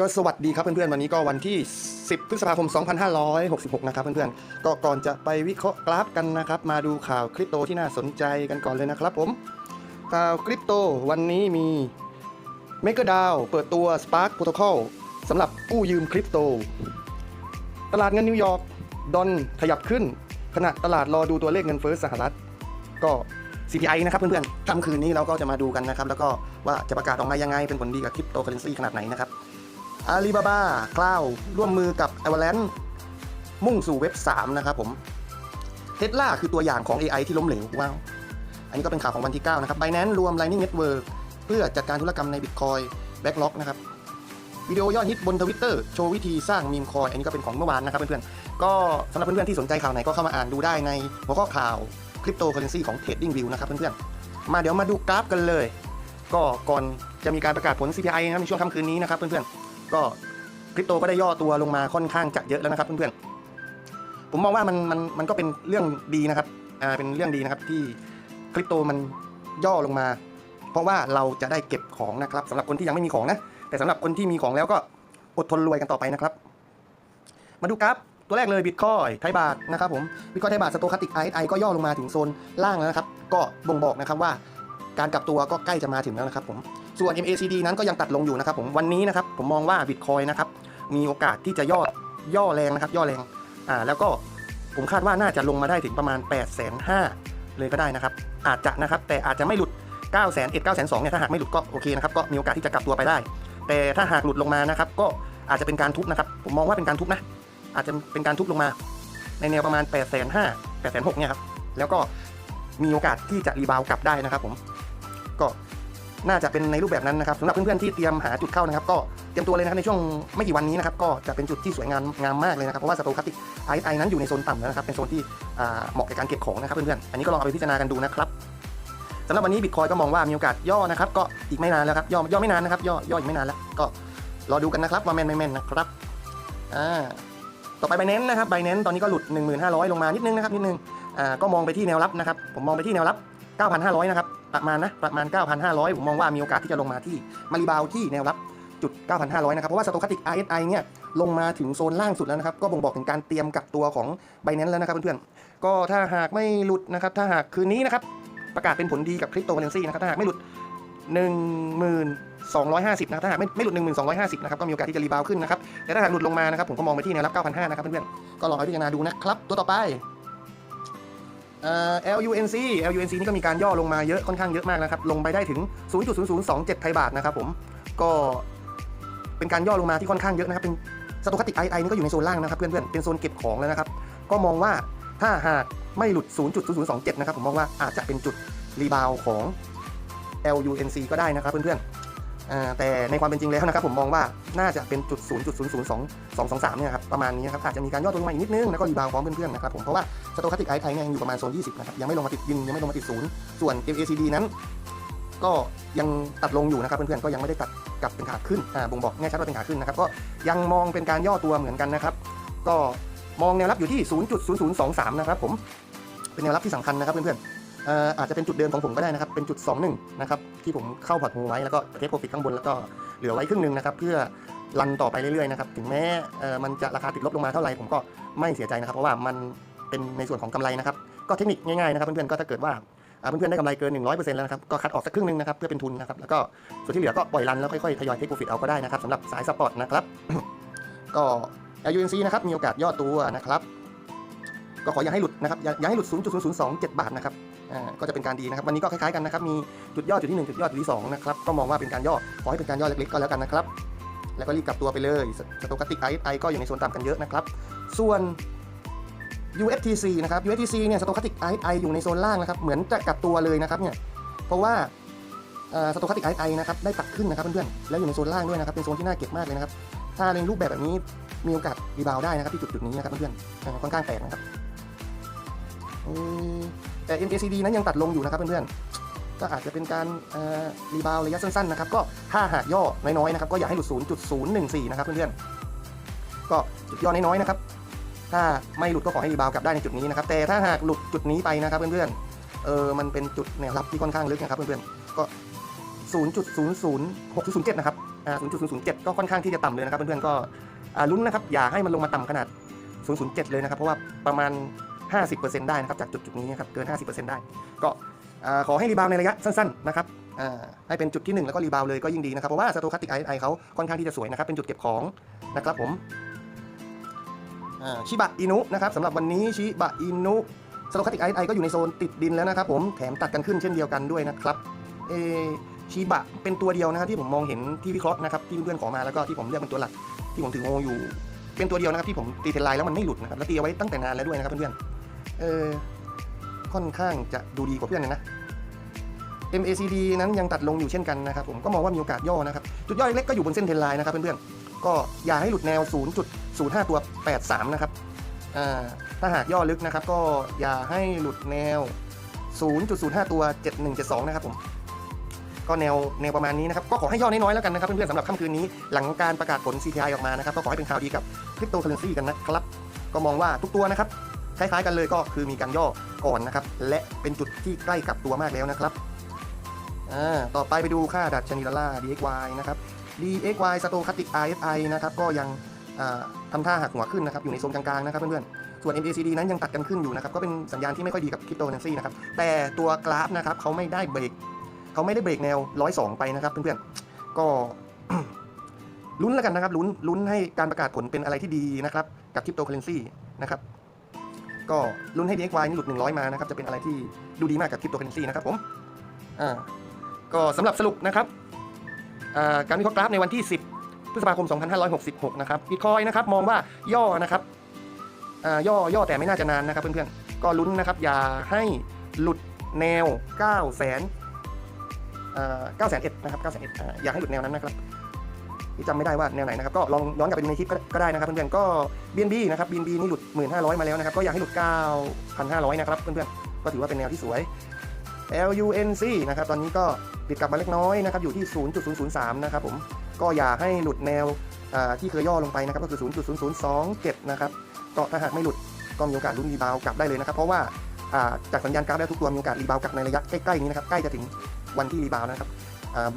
ก็สวัสดีครับเพื่อนๆวันนี้ก็วันที่ 10 พฤษภาคม 2566 นะครับเพื่อนๆก็ก่อนจะไปวิเคราะห์กราฟกันนะครับ มาดูข่าวคริปโตที่น่าสนใจกันก่อนเลยนะครับผมข่าวคริปโตวันนี้มี m a k e r d a o เปิดตัว Spark Protocol สำหรับกู้ยืมคริปโต ตลาดเงินนิวยอร์กดอนขยับขึ้น ขณะตลาดรอดูตัวเลขเงินเฟ้อสหรัฐ ก็ CPI นะครับเพื่อนๆค่ำคืนนี้เราก็จะมาดูกันนะครับ แล้วก็ว่าจะประกาศออกมายังไงเป็นผลดีกับคริปโตเคอเรนซีขนาดไหนนะครับ อาลีบาบาคลาวร่วมมือกับ a v a l a n c e มุ่งสู่เว็บ 3 นะครับผมเทสลาคือตัวอย่างของ AI ที่ล้มเหลวว้าว อันนี้ก็เป็นข่าวของวันที่ 9 นะครับ Binance รวม Lightning Network เพื่อจัดการธุรกรรมใน Bitcoin Backlog นะครับวิดีโอยอดฮิตบนทวิตเตอร์โชว์วิธีสร้างมีมคอยอันนี้ก็เป็นของเมื่อวานนะครับเพื่อนๆ ก็สำหรับเพื่อนๆ ที่สนใจข่าวไหนก็เข้ามาอ่านดูได้ในหัวข้อข่าวคริปโตเคอเรนซีของ Trading View นะครับเพื่อนๆ มาเดี๋ยวมาดูกราฟกันเลย ก็ก่อนจะมีการประกาศผล CPI นะครับในช่วงค่ำคืนนี้นะครับเพื่อนๆ ก็คริปโตก็ได้ย่อตัวลงมาค่อนข้างจะเยอะแล้วนะครับเพื่อนๆ ผมมองว่ามันมันมันก็เป็นเรื่องดีนะครับอ่าเป็นเรื่องดีนะครับที่คริปโตมันย่อลงมา เพราะว่าเราจะได้เก็บของนะครับสำหรับคนที่ยังไม่มีของนะ แต่สำหรับคนที่มีของแล้วก็อดทนรวยกันต่อไปนะครับ มาดูกราฟตัวแรกเลยบิตคอยไทยบาทนะครับผมบิตคอยไทยบาทสโตคติกไอไอก็ย่อลงมาถึงโซนล่างแล้วนะครับ ก็บ่งบอกนะครับว่าการกลับตัวก็ใกล้จะมาถึงแล้วนะครับผม ส่วน MACD นั้นก็ยังตัดลงอยู่นะครับผมวันนี้นะครับผมมองว่าบิตคอยนะครับมีโอกาสที่จะย่อย่อแรงนะครับย่อแรงอ่าแล้วก็ผมคาดว่าน่าจะลงมาได้ถึงประมาณ 8 5 0 0 0เลยก็ได้นะครับ อาจจะนะครับแต่อาจจะไม่หลุด 9 0 0 0 0 1 9 0 0 0เนี่ยถ้าหากไม่หลุดก็โอเคนะครับก็มีโอกาสที่จะกลับตัวไปได้ แต่ถ้าหากหลุดลงมานะครับก็อาจจะเป็นการทุบนะครับผมมองว่าเป็นการทุบนะอาจจะเป็นการทุบลงมา ในแนวประมาณ 8 5 0 0 0 8 6 0 0เนี่ยครับแล้วก็มีโอกาสที่จะรีบาวกลับได้นะครับผมก็ น่าจะเป็นในรูปแบบนั้นนะครับสำหรับเพื่อนๆที่เตรียมหาจุดเข้านะครับ ก็เตรียมตัวเลยนะครับในช่วงไม่กี่วันนี้นะครับก็จะเป็นจุดที่สวยงามงามมากเลยนะครับเพราะว่าสโตคัติกไอไอนั้นอยู่ในโซนต่ำแล้วนะครับเป็นโซนที่เหมาะกับการเก็บของนะครับเพื่อนๆอันนี้ก็ลองเอาไปพิจารณากันดูนะครับสำหรับวันนี้บิตคอยก็มองว่ามีโอกาสย่อนะครับก็อีกไม่นานแล้วครับย่อย่อไม่นานนะครับย่อย่ออีกไม่นานแล้วก็รอดูกันนะครับว่าแมนไม่แมนนะครับอ่าต่อไปไบแนนนะครับไบแนนตอนนี้ก็หลุด 1500 ลงมานิดนึงนะครับนิดนึงอ่าก็มองไปที่แนวรับนะครับผมมองไปที่แนวรับ 9,500 นะครับ ประมาณนะประมาณ 9,500 ผมมองว่ามีโอกาสที่จะลงมาที่มารีบาวที่แนวรับจุด 9,500 นะครับ เพราะว่าสโตคัติก RSI เนี่ยลงมาถึงโซนล่างสุดแล้วนะครับ ก็บ่งบอกถึงการเตรียมกับตัวของไบแนนแล้วนะครับเพื่อนๆ ก็ถ้าหากไม่หลุดนะครับ ถ้าหากคืนนี้นะครับ ประกาศเป็นผลดีกับคริปโตเคอเรนซีนะครับ ถ้าหากไม่หลุด 1250 นะครับ ถ้าหากไม่ไม่หลุด 1250 นะครับ ก็มีโอกาสที่จะรีบาวขึ้นนะครับ แต่ถ้าหากหลุดลงมานะครับ ผมก็มองไปที่แนวรับ 9,500 นะครับเพื่อนๆ ก็ลองเอพิจารณาดูนะครับ ตัวต่อไป เอ่อ LUNC LUNC นี่ก็มีการย่อลงมาเยอะค่อนข้างเยอะมากนะครับ ลงไปได้ถึง 0.0027 ไทยบาทนะครับผมก็เป็นการย่อลงมาที่ค่อนข้างเยอะนะครับ เป็นสโตคัติกไอไอนี่ก็อยู่ในโซนล่างนะครับเพื่อนๆเป็นโซนเก็บของแล้วนะครับ ก็มองว่าถ้าหากไม่หลุด 0.0027 นะครับผมมองว่าอาจจะเป็นจุดรีบาวของ LUNC ก็ได้นะครับเพื่อนๆ แต่ในความเป็นจริงแล้วนะครับผมมองว่าน่าจะเป็นจุด0.002223เนี่ยครับประมาณนี้นะครับอาจจะมีการย่อตัวลงมาอีกนิดนึงแล้วก็รีบาวพร้อมเพื่อนๆนะครับผมเพราะว่าสโตคัติกไอไทยเนี่ยยังอยู่ประมาณโซน20นะครับยังไม่ลงมาติดยินยังไม่ลงมาติดศูนย์ส่วน MACD นั้น ก็ยังตัดลงอยู่นะครับเพื่อนๆก็ยังไม่ได้ตัดกลับเป็นขาขึ้นอ่าบ่งบอกแน่ชัดว่าเป็นขาขึ้นนะครับก็ยังมองเป็นการย่อตัวเหมือนกันนะครับก็มองแนวรับอยู่ที่ 0.0023 นะครับผมเป็นแนวรับที่สำคัญนะครับเพื่อนๆ อาจจะเป็นจุดเดิมของผมก็ได้นะครับ เป็นจุด 21 นะครับ ที่ผมเข้าพอร์ตโฮไว้แล้วก็เทคโปรฟิตข้างบนแล้วก็เหลือไว้ครึ่งหนึ่งนะครับ เพื่อรันต่อไปเรื่อยๆนะครับ ถึงแม้มันจะราคาติดลบลงมาเท่าไหร่ผมก็ไม่เสียใจนะครับ เพราะว่ามันเป็นในส่วนของกำไรนะครับ ก็เทคนิคง่ายๆนะครับเพื่อนๆ ก็ถ้าเกิดว่าเพื่อนๆ ได้กำไรเกิน 100%แล้วนะครับ ก็คัดออกสักครึ่งหนึงนะครับ เพื่อเป็นทุนนะครับ แล้วก็ส่วนที่เหลือก็ปล่อยรันแล้วค่อยๆ ทยอยเทคโปรฟิตเอาก็ได้นะครับสำหรับสายซัพพอร์ตนะครับ ก็ LUNC นะครับ มีโอกาสย่อตัวนะครับ ก็ขออย่าให้หลุดนะครับอย่าอย่าให้หลุด 0.0027 บาทนะครับอ่าก็จะเป็นการดีนะครับ วันนี้ก็คล้ายๆกันนะครับ มีจุดย่อจุดที่ 1 จุดย่อจุดที่2นะครับก็มองว่าเป็นการย่อขอให้เป็นการย่อเล็กๆก็แล้วกันนะครับแล้วก็รีบกลับตัวไปเลยสโตกัติกไอไอก็อยู่ในโซนต่ำกันเยอะนะครับส่วน USTC นะครับ USTC เนี่ยสโตคัติกไอไออยู่ในโซนล่างนะครับ เหมือนจะกลับตัวเลยนะครับเนี่ย เพราะว่าสโตคัติกไอไอนะครับได้ตัดขึ้นนะครับเพื่อนๆ แล้วอยู่ในโซนล่างด้วยนะครับ เป็นโซนที่น่าเก็บมากเลยนะครับ ถ้าในรูปแบบแบบนี้มีโอกาสรีบาวได้นะครับที่จุดจุดนี้นะครับเพื่อนๆ ค่อนข้างแปลกนะครับ แต่ MACD นั้นยังตัดลงอยู่นะครับเพื่อนๆ ก็อาจจะเป็นการรีบาวระยะสั้นๆนะครับ ก็ถ้าหากย่อน้อยๆนะครับ ก็อย่าให้หลุด 0.014 นะครับเพื่อนๆ ก็จุดย่อน้อยๆนะครับ ถ้าไม่หลุดก็ขอให้รีบาวกลับได้ในจุดนี้นะครับ แต่ถ้าหากหลุดจุดนี้ไปนะครับเพื่อนๆ เออ มันเป็นจุดแนวรับที่ค่อนข้างลึกนะครับเพื่อนๆ ก็ 0.00607 นะครับ อ่า 0.007 ก็ค่อนข้างที่จะต่ำเลยนะครับเพื่อนๆ ก็ลุ้นนะครับ อย่าให้มันลงมาต่ำขนาด 007 เลยนะครับ เพราะว่าประมาณ 50%ได้นะครับจากจุดจุดนี้นะครับเกิน 50%ได้ ก็ขอให้รีบาวในระยะสั้นๆนะครับให้เป็นจุดที่ 1 แล้วก็รีบาวเลยก็ยิ่งดีนะครับเพราะว่าสโตคัติกไอไอเขาค่อนข้างที่จะสวยนะครับเป็นจุดเก็บของนะครับผมชิบะอินุนะครับสำหรับวันนี้ชิบะอินุสโตคัติกไอไอก็อยู่ในโซนติดดินแล้วนะครับผมแถมตัดกันขึ้นเช่นเดียวกันด้วยนะครับเอชิบะเป็นตัวเดียวนะครับที่ผมมองเห็นที่วิเคราะห์นะครับที่เพื่อนๆขอมาแล้วก็ที่ผมเลือกเป็นตัวหลักที่ผมถือโมอยู่ เป็นตัวเดียวนะครับที่ผมตีเทนไลน์แล้วมันไม่หลุดนะครับแล้วตีเอาไว้ตั้งแต่นานแล้วด้วยนะครับเพื่อนๆ เออค่อนข้างจะดูดีกว่าเพื่อนเลยนะ MACD นั้นยังตัดลงอยู่เช่นกันนะครับผมก็มองว่ามีโอกาสย่อนะครับ จุดย่อเล็กๆก็อยู่บนเส้นเทนไลน์นะครับเพื่อนๆก็อย่าให้หลุดแนว 0.05 ตัว 83 นะครับถ้าหากย่อลึกนะครับ ก็อย่าให้หลุดแนว 0.05 ตัว 7172 นะครับผมก็แนวแนวประมาณนี้นะครับ ก็ขอให้ย่อน้อยๆแล้วกันนะครับเพื่อนๆสำหรับค่ำคืนนี้หลังการประกาศผล CPI ออกมานะครับ ก็ขอให้เป็นข่าวดีกับคริปโตเคอเรนซีกันนะครับ ก็มองว่าทุกตัวนะครับ คล้ายๆกันเลยก็คือมีการย่อก่อนนะครับ และเป็นจุดที่ใกล้กับตัวมากแล้วนะครับต่อไปไปดูค่าดัชนีดอลลาร์ DXY นะครับ DXY Stochastic RSI นะครับก็ยังทำท่าหักหัวขึ้นนะครับอยู่ในโซนกลางๆนะครับเพื่อนๆ ส่วน MACD นั้นยังตัดกันขึ้นอยู่นะครับก็เป็นสัญญาณที่ไม่ค่อยดีกับคริปโตเคอเรนซีนะครับแต่ตัวกราฟนะครับเขาไม่ได้เบรกเขาไม่ได้เบรกแนว 102 ไปนะครับเพื่อนๆก็ลุ้นแล้วกันนะครับลุ้นลุ้นให้การประกาศผลเป็นอะไรที่ดีนะครับกับคริปโตเคอเรนซีนะครับ ก็ลุ้นให้ DXY นี่หลุด 100 มานะครับ จะเป็นอะไรที่ดูดีมากกับคริปโตเคอเรนซีนะครับผมอ่าก็สำหรับสรุปนะครับอ่าการวิเคราะห์กราฟในวันที่ 10 พฤษภาคม 2566 นะครับบิตคอยนะครับมองว่าย่อนะครับอ่าย่อย่อแต่ไม่น่าจะนานนะครับเพื่อนๆ ก็ลุ้นนะครับ อย่าให้หลุดแนว9แสนอ่า9แสนเอ็ดนะครับ9แสนเอ็ดอย่าให้หลุดแนวนั้นนะครับ จำไม่ได้ว่าแนวไหนนะครับก็ลองย้อนกลับไปดูในคลิปก็ได้นะครับเพื่อนๆก็ BNB นะครับ BNB นี่หลุด 1,500 มาแล้วนะครับก็อยากให้หลุด 9,500 นะครับเพื่อนๆก็ถือว่าเป็นแนวที่สวย LUNC นะครับตอนนี้ก็ปิดกลับมาเล็กน้อยนะครับอยู่ที่ 0.003 นะครับผมก็อย่าให้หลุดแนวที่เคยย่อลงไปนะครับก็คือ 0.0027 นะครับก็ถ้าหากไม่หลุดก็มีโอกาสลุ้นรีบาวกลับได้เลยนะครับ เพราะว่าจากสัญญาณกราฟแล้วทุกตัวมีโอกาสรีบาวกลับในระยะใกล้ๆนี้นะครับใกล้จะถึงวันที่รีบาวนะครับ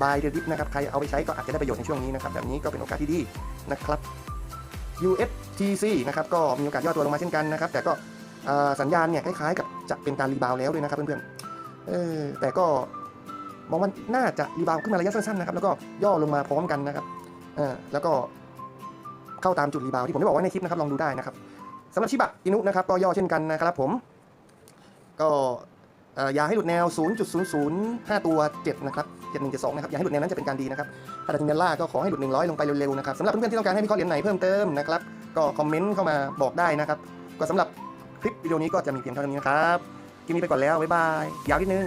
บายเดดิฟนะครับ ใครเอาไปใช้ก็อาจจะได้ประโยชน์ในช่วงนี้นะครับ แบบนี้ก็เป็นโอกาสที่ดีนะครับ USTC นะครับ ก็มีโอกาสย่อตัวลงมาเช่นกันนะครับ แต่ก็สัญญาณเนี่ยคล้ายๆกับจะเป็นการรีบาวแล้วด้วยนะครับเพื่อนๆแต่ก็มองว่าน่าจะรีบาวขึ้นมาระยะสั้นๆนะครับ แล้วก็ย่อลงมาพร้อมกันนะครับแล้วก็เข้าตามจุดรีบาวที่ผมได้บอกไว้ในคลิปนะครับ ลองดูได้นะครับสำหรับชิบะอินุนะครับ ก็ย่อเช่นกันนะครับผม ก็ อย่าให้หลุดแนว 0.005 ตัว 7 นะครับ 7172 นะครับ อย่าให้หลุดแนวนั้นจะเป็นการดีนะครับถ้าดัชนีดอลลาก็ขอให้หลุด 100 ลงไปเร็วๆนะครับสำหรับเพื่อนๆที่ต้องการให้วิเคราะห์เหรียญไหนเพิ่มเติมนะครับ ก็คอมเมนต์เข้ามาบอกได้นะครับ ก็สำหรับคลิปวิดีโอนี้ก็จะมีเพียงเท่านี้นะครับกินนี้ไปก่อนแล้ว บ๊ายบาย ยาวนิดนึง